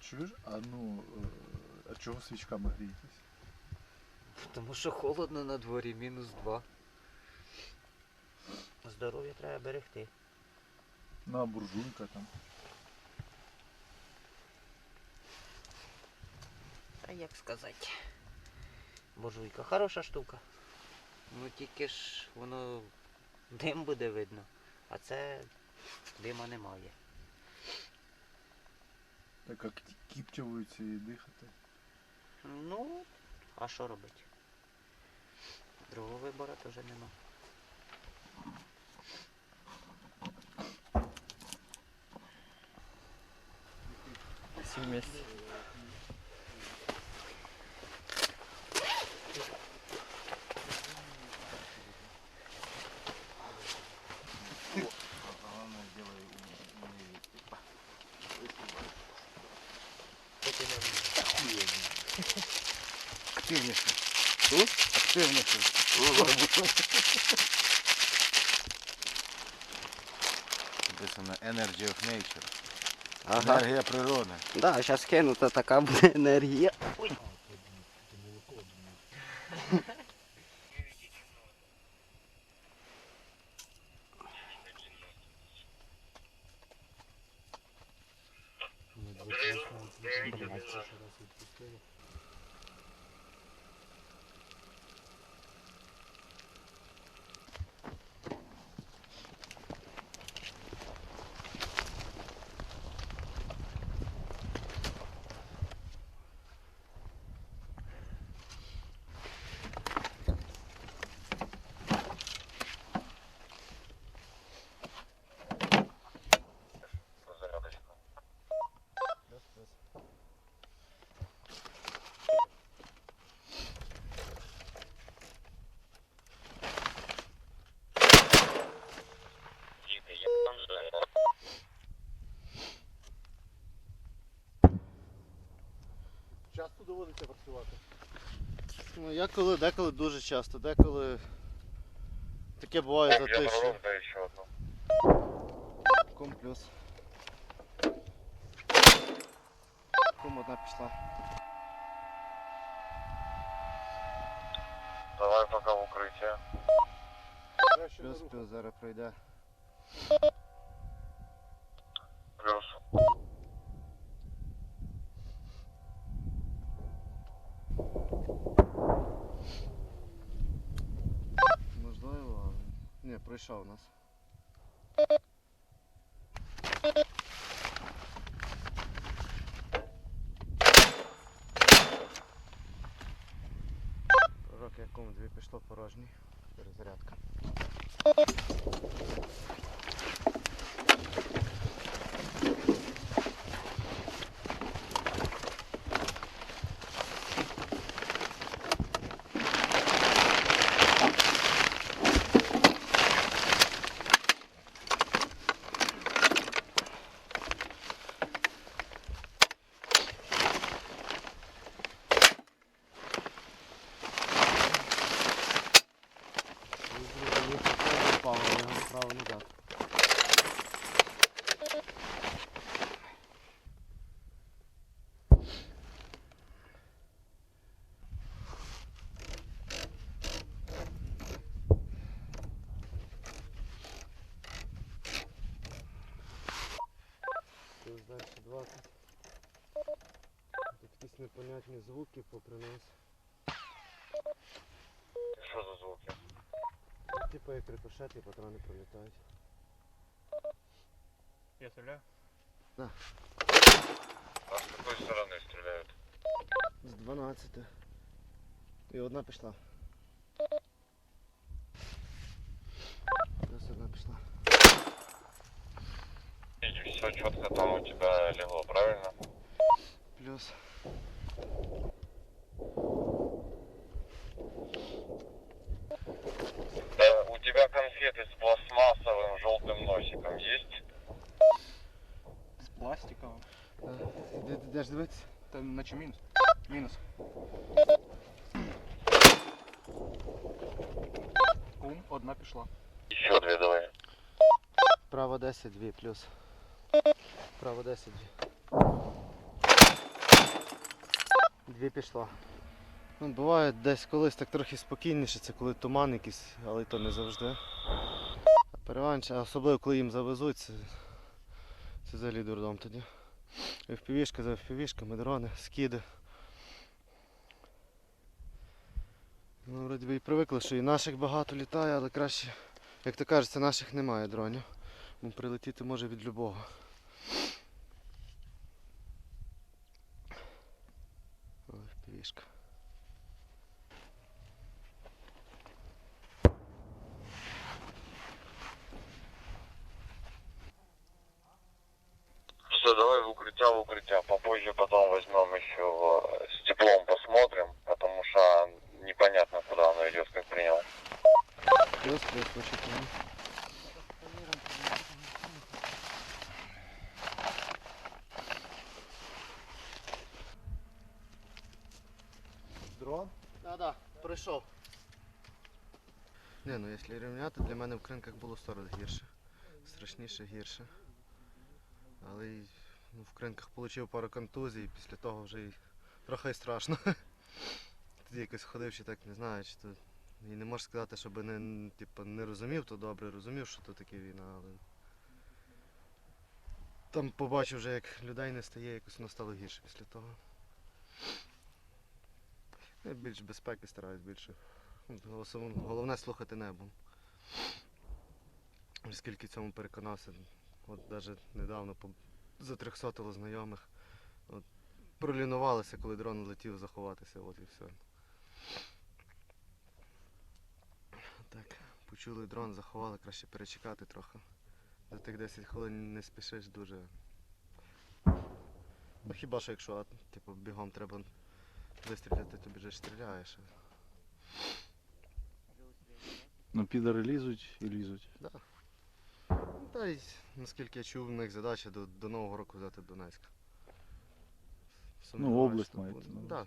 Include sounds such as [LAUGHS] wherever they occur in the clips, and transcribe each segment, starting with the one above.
Чуєш, а ну, е, а чого свічками грієтесь? Тому що холодно на дворі, мінус два. Здоров'я треба берегти. На буржуйка там. Та як сказати. Буржуйка, хороша штука. Ну тільки ж воно дим буде видно, а це дима немає. Так як кіптявуються і дихати. Ну, а що робити? Другого вибору теж нема. Сім вместе. Написано Energy of Nature. Ага. Енергія природи. Да, зараз кинута така буде енергія. Ой. Часто доводиться працювати? Ну, я коли, деколи дуже часто, деколи таке буває за тиждень. еще одну. Ком плюс. Ком одна пішла. Давай пока в укрытие. Плюс, плюс, зараз пройде. Плюс. Можливо, але... Ні, пройшов нас. Рок якому дві пішло порожній. Перезарядка. 20. Тут якісь непонятні звуки попри нас. Что за звуки? Типу як рикошети і патрони пролітають. Я стреляю? А с какой стороны стреляют? З 12. І одна пішла. Плюс одна пішла. И все четко там у тебя легло, правильно? Плюс. Да, у тебя конфеты с пластмассовым желтым носиком есть? З пластиковим. Е, Де, де, де ж дивитися? Та наче мінус. Мінус. Кум, одна пішла. Еще две давай. Право 10, 2 плюс. Право 10, дві пішло. Ну, буває десь колись так трохи спокійніше, це коли туман якийсь, але то не завжди. А переванч, а особливо коли їм завезуть, це, це взагалі дурдом тоді. FPV-шка за FPV-шками, дрони, скиди. Ну, вроді би і привикли, що і наших багато літає, але краще, як то кажеться, наших немає дронів. Бо прилетіти може від любого. давай в укрытие, в укрытие. Попозже потом возьмем еще э, с теплом посмотрим, потому что непонятно, куда оно идет, как принял. Плюс, плюс, почекаємо. Дрон? Так, так, прийшов. Не, ну якщо рівняти, для мене в кринках було 100 разів гірше. Страшніше гірше. Але й, ну, в кринках отримав пару контузій, після того вже й трохи страшно. [LAUGHS] Тоді якось ходив, чи так не знаю, чи то. І не можу сказати, щоб не, типу, не розумів, то добре розумів, що то таке війна, але. Там побачив вже, як людей не стає, якось воно стало гірше після того. Я більш безпеки стараюсь більше. Ну, Головне слухати небо. Скільки цьому переконався. От навіть недавно затрьохсотило знайомих. От, пролінувалися, коли дрон летів заховатися, от і все. Так, почули дрон, заховали, краще перечекати трохи. За тих 10 хвилин не спішиш дуже. Ну хіба що якщо типу, бігом треба вистріляти, то біжиш стріляєш. Ну підари лізуть і лізуть. Ну, Та й, наскільки я чув, в них задача до, до Нового року взяти Донецьк. Сумніваюсь, область що маєте буде. на увазі. Да.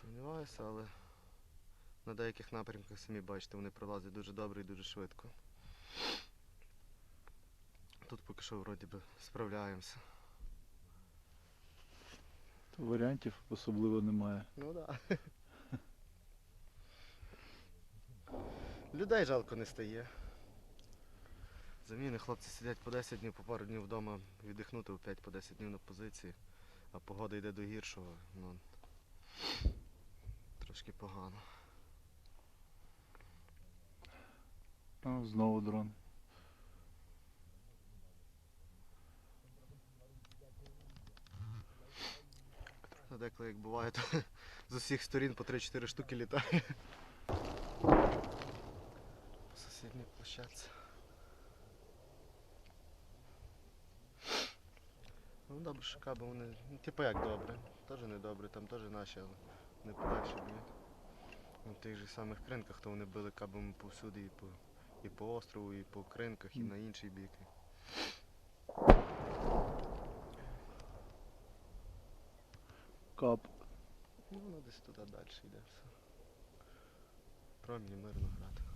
Сумніваюся, але на деяких напрямках самі бачите, вони пролазять дуже добре і дуже швидко. Тут поки що вроді би справляємося. То варіантів особливо немає. Ну так. Да. [LAUGHS] Людей жалко не стає. Заміни хлопці сидять по 10 днів, по пару днів вдома віддихнути, опять по 10 днів на позиції, а погода йде до гіршого. Ну, трошки погано. А, знову дрон. Деколи як буває, то з усіх сторін по 3-4 штуки літає. По сусідній площадці. Ну добре, що каби вони. Ну, типу як добре. Теж не добре, там теж наші, але не полегше б'ють. На тих же самих кринках, то вони били кабами повсюди і по, і по острову, і по кринках, і на інший бік. Кап. Ну, воно десь туди далі йде все. Промінь мирно грати.